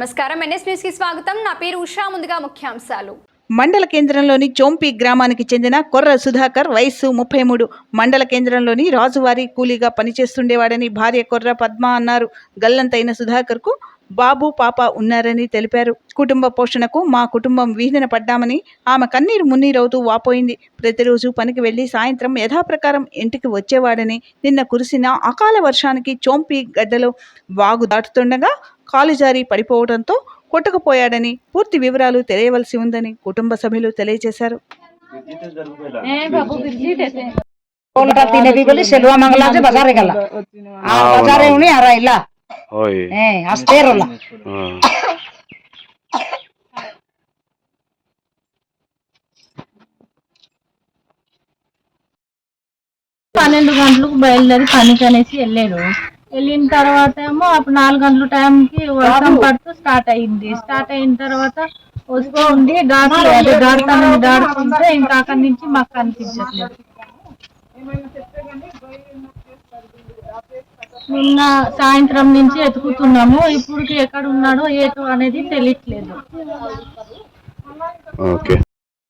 నమస్కారం. ఎన్ఎస్ న్యూస్కి స్వాగతం. నా పేరు ఉషా. ముందుగా ముఖ్యాంశాలు. మండల కేంద్రంలోని చోంపి గ్రామానికి చెందిన కొర్ర సుధాకర్ వయస్సు ముప్పై మూడు. మండల కేంద్రంలోని రాజువారి కూలీగా పనిచేస్తుండేవాడని భార్య కొర్ర పద్మ అన్నారు. గల్లంతైన సుధాకర్కు బాబు పాప ఉన్నారని తెలిపారు. కుటుంబ పోషణకు మా కుటుంబం వీధిన పడ్డామని ఆమె కన్నీరు మున్నీరవుతూ వాపోయింది. ప్రతిరోజు పనికి వెళ్ళి సాయంత్రం యథాప్రకారం ఇంటికి వచ్చేవాడని నిన్న కురిసిన అకాల వర్షానికి చోంపి గడ్డలో వాగు దాటుతుండగా కాలు జారి పడిపోవడంతో కొట్టుకుపోయాడని పూర్తి వివరాలు తెలియవలసి ఉందని కుటుంబ సభ్యులు తెలియజేశారు. పన్నెండు గంటలకు బయలుదేరి పనికి అనేసి వెళ్ళాడు. వెళ్ళిన తర్వాత ఏమో అప్పుడు నాలుగు గంటల టైంకి వర్షం పడుతూ స్టార్ట్ అయింది. స్టార్ట్ అయిన తర్వాత వస్తూ ఉండి దాడుతుంది దాడుతానని దాడుతుంటే ఇంకా అక్కడి నుంచి మాకు అనిపించట్లేదు నిన్న సాయంత్రం నుంచి ఎతుకుతున్నాము. ఇప్పుడు ఎక్కడ ఉన్నాడో ఏటో అనేది తెలియట్లేదు. ఓకే.